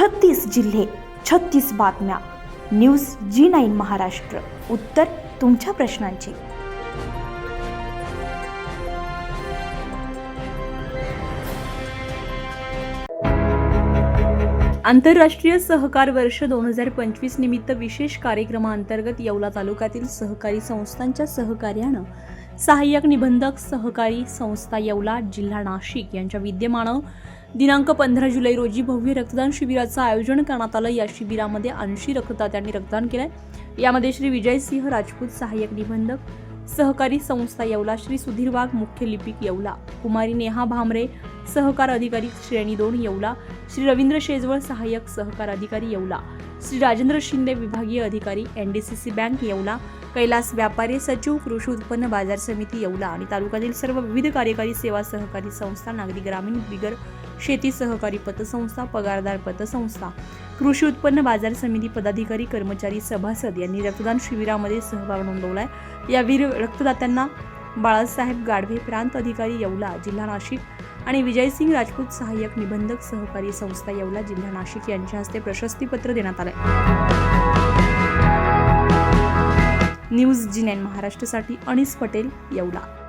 छत्तीस जिल्हे छत्तीस बातम्या. News G nine Maharashtra. उत्तर तुमच्या प्रश्नांची. आंतरराष्ट्रीय सहकार वर्ष दोन हजार पंचवीस निमित्त विशेष कार्यक्रमाअंतर्गत येवला तालुक्यातील सहकारी संस्थांच्या सहकार्यानं सहाय्यक निबंधक सहकारी संस्था येवला जिल्हा नाशिक यांच्या विद्यमानं दिनांक पंधरा जुलै रोजी भव्य रक्तदान शिबिराचं आयोजन करण्यात आलं. या शिबिरामध्ये ऐंशी रक्तदात्यांनी रक्तदान केलंय. यामध्ये श्री विजयसिंह राजपूत सहाय्यक निबंधक सहकारी संस्था येवला श्री सुधीर वाघ मुख्य लिपिक येवला कुमारी नेहा भामरे सहकार अधिकारी श्रेणी दोन येवला श्री रवींद्र शेजवळ सहाय्यक सहकार अधिकारी येवला श्री राजेंद्र शिंदे विभागीय अधिकारी एनडीसीसी बँक येवला कैलास व्यापारी सचिव कृषी उत्पन्न बाजार समिती येवला आणि तालुक्यातील सर्व विविध कार्यकारी सेवा सहकारी संस्था नागरी ग्रामीण बिगर शेती सहकारी पतसंस्था पगारदार पतसंस्था कृषी उत्पन्न बाजार समिती पदाधिकारी कर्मचारी सभासद यांनी रक्तदान शिबिरामध्ये सहभाग नोंदवलाय. या वीर रक्तदात्यांना बाळासाहेब गाढवे प्रांत अधिकारी येवला जिल्हा नाशिक आणि विजयसिंग राजपूत सहाय्यक निबंधक सहकारी संस्था येवला जिल्हा नाशिक यांच्या हस्ते प्रशस्तीपत्र देण्यात आलंय. न्यूज जिनेन महाराष्ट्रासाठी अनिस पटेल येवला.